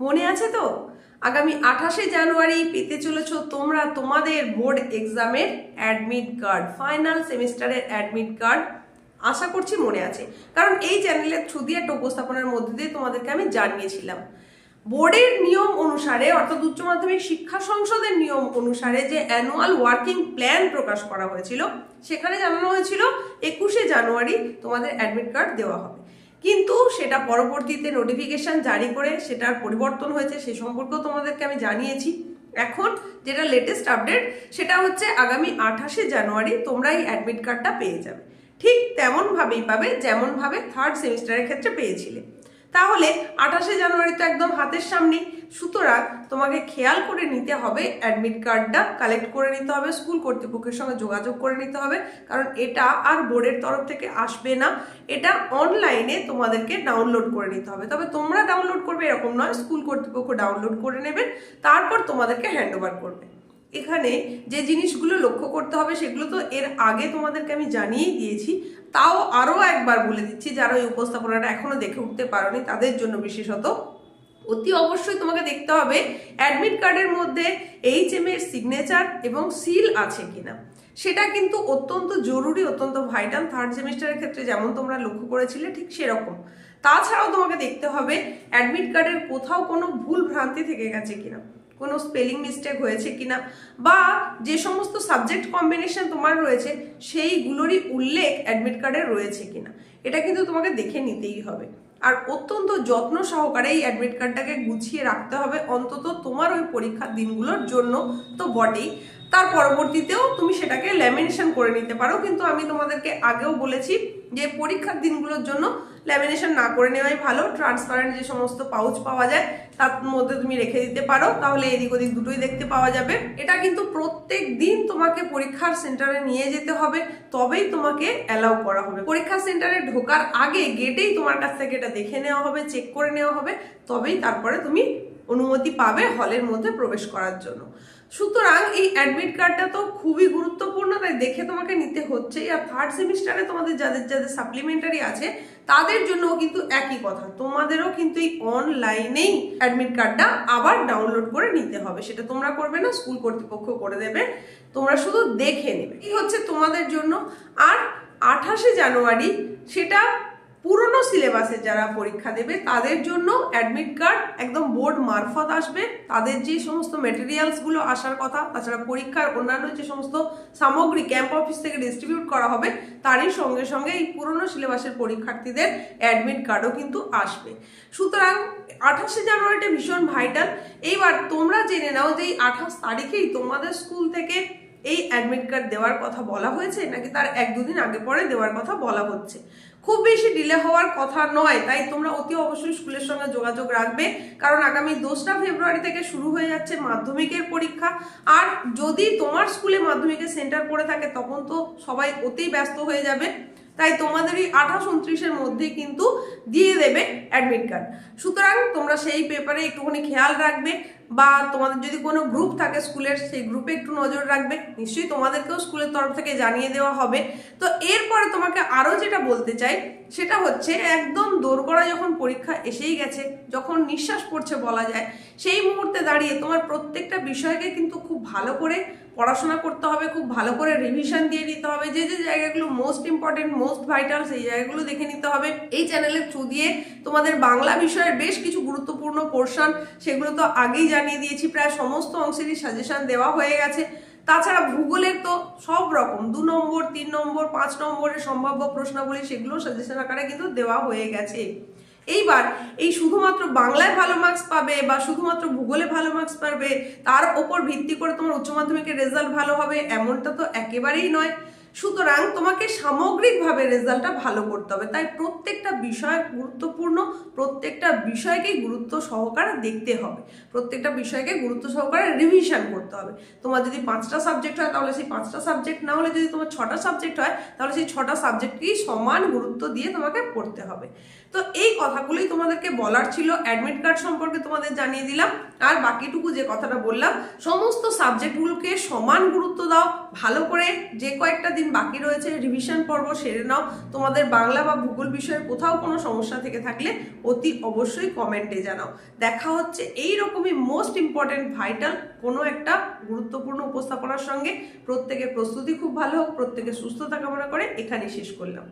মনে আছে তো? আগামী আঠাশে জানুয়ারি পেতে চলেছ তোমরা তোমাদের বোর্ড এক্সামের অ্যাডমিট কার্ড, ফাইনাল সেমিস্টারের অ্যাডমিট কার্ড। আশা করছি মনে আছে। কারণ এই চ্যানেলের থ্রু দিয়ে একটা উপস্থাপনার মধ্যে দিয়ে তোমাদেরকে আমি জানিয়েছিলাম। বোর্ডের নিয়ম অনুসারে, অর্থাৎ উচ্চ মাধ্যমিক শিক্ষা সংসদের নিয়ম অনুসারে যে অ্যানুয়াল ওয়ার্কিং প্ল্যান প্রকাশ করা হয়েছিল, সেখানে জানানো হয়েছিল একুশে জানুয়ারি তোমাদের অ্যাডমিট কার্ড দেওয়া হবে। কিন্তু সেটা পরবর্তীতে নোটিফিকেশান জারি করে সেটার পরিবর্তন হয়েছে, সে সম্পর্কেও তোমাদেরকে আমি জানিয়েছি। এখন যেটা লেটেস্ট আপডেট সেটা হচ্ছে আগামী আঠাশে জানুয়ারি তোমরা এই অ্যাডমিট কার্ডটা পেয়ে যাবে। ঠিক তেমনভাবেই পাবে, যেমনভাবে থার্ড সেমিস্টারের ক্ষেত্রে পেয়েছিলে। তাহলে আঠাশে জানুয়ারি তো একদম হাতের সামনেই। সুতরাং তোমাকে খেয়াল করে নিতে হবে অ্যাডমিট কার্ডটা কালেক্ট করে নিতে হবে স্কুল কর্তৃপক্ষের সঙ্গে যোগাযোগ করে নিতে হবে, কারণ এটা আর বোর্ডের তরফ থেকে আসবে না। এটা অনলাইনে তোমাদেরকে ডাউনলোড করে নিতে হবে। তবে তোমরা ডাউনলোড করবে এরকম নয় স্কুল কর্তৃপক্ষ ডাউনলোড করে নেবে, তারপর তোমাদেরকে হ্যান্ড ওভার করবে। এখানে যে জিনিসগুলো লক্ষ্য করতে হবে সেগুলো তো এর আগে তোমাদেরকে আমি জানিয়েই দিয়েছি। তাও আরও একবার বলে দিচ্ছি যারা ওই উপস্থাপনাটা এখনও দেখে উঠতে পারোনি, তাদের জন্য বিশেষত। অতি অবশ্যই তোমাকে দেখতে হবে অ্যাডমিট কার্ডের মধ্যে এইচ এম এর সিগনেচার এবং সিল আছে কিনা। সেটা কিন্তু অত্যন্ত জরুরি, অত্যন্ত ভাইটাল। থার্ড সেমিস্টারের ক্ষেত্রে যেমন তোমরা লক্ষ্য করেছিলে ঠিক সেরকম। তাছাড়াও তোমাকে দেখতে হবে অ্যাডমিট কার্ডের কোথাও কোনো ভুল ভ্রান্তি থেকে গেছে কিনা। কোনো স্পেলিং মিস্টেক হয়েছে কিনা, বা যে সমস্ত সাবজেক্ট কম্বিনেশন তোমার রয়েছে, সেইগুলোরই উল্লেখ অ্যাডমিট কার্ডে রয়েছে কিনা, এটা কিন্তু তোমাকে দেখে নিতেই হবে। আর অত্যন্ত যত্ন সহকারে এই অ্যাডমিট কার্ডটাকে গুছিয়ে রাখতে হবে, অন্তত তোমার ওই পরীক্ষার দিনগুলোর জন্য তো বটেই। তার পরবর্তীতেও তুমি সেটাকে ল্যামিনেশন করে নিতে পারো, কিন্তু আমি তোমাদেরকে আগেও বলেছি যে পরীক্ষার দিনগুলোর জন্য ল্যামিনেশন না করে নেওয়াই ভালো। ট্রান্সপারেন্ট যে সমস্ত পাউচ পাওয়া যায়, তার মধ্যে তুমি রেখে দিতে পারো। তাহলে এদিক ওদিক দুটোই দেখতে পাওয়া যাবে। এটা কিন্তু প্রত্যেক দিন তোমাকে পরীক্ষার সেন্টারে নিয়ে যেতে হবে। তবেই তোমাকে অ্যালাউ করা হবে। পরীক্ষা সেন্টারে ঢোকার আগে গেটেই তোমার কাছ থেকে এটা দেখে নেওয়া হবে চেক করে নেওয়া হবে। তবেই তারপরে তুমি অনুমতি পাবে হলের মধ্যে প্রবেশ করার জন্য। সুতরাং এই অ্যাডমিট কার্ডটা তো খুবই গুরুত্বপূর্ণ, তাই দেখে তোমাকে নিতে হচ্ছে। আর থার্ড সেমিস্টারে তোমাদের যাদের যাদের সাপ্লিমেন্টারি আছে, তাদের জন্য কিন্তু একই কথা। তোমাদেরও কিন্তু এই অনলাইনেই অ্যাডমিট কার্ডটা আবার ডাউনলোড করে নিতে হবে। সেটা তোমরা করবে না স্কুল কর্তৃপক্ষ করে দেবে। তোমরা শুধু দেখে নেবে। এই হচ্ছে তোমাদের জন্য। আর আঠাশে জানুয়ারি সেটা পুরনো সিলেবাসে যারা পরীক্ষা দেবে, তাদের জন্য অ্যাডমিট কার্ড একদম বোর্ড মারফত আসবে। তাদের যে সমস্ত মেটেরিয়ালসগুলো আসার কথা, তাছাড়া পরীক্ষার অন্যান্য যে সমস্ত সামগ্রী ক্যাম্প অফিস থেকে ডিস্ট্রিবিউট করা হবে, তারই সঙ্গে সঙ্গে এই পুরনো সিলেবাসের পরীক্ষার্থীদের অ্যাডমিট কার্ডও কিন্তু আসবে। সুতরাং আঠাশে জানুয়ারিটা ভীষণ ভাইটাল এইবার তোমরা জেনে নাও যে এই আঠাশ তারিখেই তোমাদের স্কুল থেকে এই অ্যাডমিট কার্ড দেওয়ার কথা বলা হয়েছে, নাকি তার এক দুদিন আগে পরে দেওয়ার কথা বলা হচ্ছে? খুব বেশি ডিলে হওয়ার কথা নয়। তাই তোমরা অতি অবশ্যই স্কুলের সঙ্গে যোগাযোগ রাখবে। কারণ আগামী দোসরা ফেব্রুয়ারি থেকে শুরু হয়ে যাচ্ছে মাধ্যমিকের পরীক্ষা। আর যদি তোমার স্কুলে মাধ্যমিকের সেন্টার পড়ে থাকে, তখন তো সবাই অতি ব্যস্ত হয়ে যাবে। তাই তোমাদের এই আঠাশ উনত্রিশের মধ্যে কিন্তু দিয়ে দেবে অ্যাডমিট কার্ড সুতরাং তোমরা সেই পেপারে একটুখানি খেয়াল রাখবে। বা তোমাদের যদি কোনো গ্রুপ থাকে স্কুলের, সেই গ্রুপে একটু নজর রাখবে। নিশ্চয়ই তোমাদেরকেও স্কুলের তরফ থেকে জানিয়ে দেওয়া হবে। তো এরপরে তোমাকে আরও যেটা বলতে চাই, সেটা হচ্ছে একদম দোরগড়া যখন পরীক্ষা এসেই গেছে, যখন নিঃশ্বাস পড়ছে বলা যায়, সেই মুহূর্তে দাঁড়িয়ে তোমার প্রত্যেকটা বিষয়কে কিন্তু খুব ভালো করে পড়াশোনা করতে হবে, খুব ভালো করে রিভিশন দিয়ে নিতে হবে। যে যে জায়গাগুলো মোস্ট ইম্পর্টেন্ট মোস্ট ভাইটাল সেই জায়গাগুলো দেখে নিতে হবে। এই চ্যানেলের থ্রু দিয়ে তোমাদের বাংলা বিষয়ের বেশ কিছু গুরুত্বপূর্ণ পোর্শন সেগুলো তো আগেই জানিয়ে দিয়েছি, প্রায় সমস্ত অংশেরই সাজেশন দেওয়া হয়ে গেছে। তাছাড়া ভূগোলের তো সব রকম, দু নম্বর, তিন নম্বর, পাঁচ নম্বরের সম্ভাব্য প্রশ্নাবলী সেগুলো সাজেশন আকারে কিন্তু দেওয়া হয়ে গেছে। এইবার এই শুধুমাত্র বাংলায় ভালো মার্কস পাবে বা শুধুমাত্র ভূগোলে ভালো মার্কস পাবে, তার ওপর ভিত্তি করে তোমার উচ্চ মাধ্যমিকের রেজাল্ট ভালো হবে, এমনটা তো একেবারেই নয়। সুতরাং তোমাকে সামগ্রিকভাবে রেজাল্টটা ভালো করতে হবে। তাই প্রত্যেকটা বিষয় গুরুত্বপূর্ণ, প্রত্যেকটা বিষয়কেই গুরুত্ব সহকারে দেখতে হবে। প্রত্যেকটা বিষয়কে গুরুত্ব সহকারে রিভিশন করতে হবে। তোমার যদি পাঁচটা সাবজেক্ট হয়, তাহলে সেই পাঁচটা সাবজেক্ট না হলে যদি তোমার ছটা সাবজেক্ট হয়, তাহলে সেই ছটা সাবজেক্টকেই সমান গুরুত্ব দিয়ে তোমাকে পড়তে হবে। তো এই কথাগুলোই তোমাদেরকে বলার ছিল। অ্যাডমিট কার্ড সম্পর্কে তোমাদের জানিয়ে দিলাম। আর বাকিটুকু যে কথাটা বললাম, সমস্ত সাবজেক্টগুলোকে সমান গুরুত্ব দাও। ভালো করে যে কয়েকটা দিন দিন বাকি রয়েছে রিভিশন পর্ব সেরে নাও। তোমাদের বাংলা বা ভূগোল বিষয়ের কোথাও কোনো সমস্যা থেকে থাকলে অতি অবশ্যই কমেন্টে জানাও। দেখা হচ্ছে এই রকমই মোস্ট ইম্পর্টেন্ট ভাইটাল কোনো একটা গুরুত্বপূর্ণ উপস্থাপনার সঙ্গে। প্রত্যেকের প্রস্তুতি খুব ভালো হোক প্রত্যেকের সুস্থতা কামনা করে এখানেই শেষ করলাম।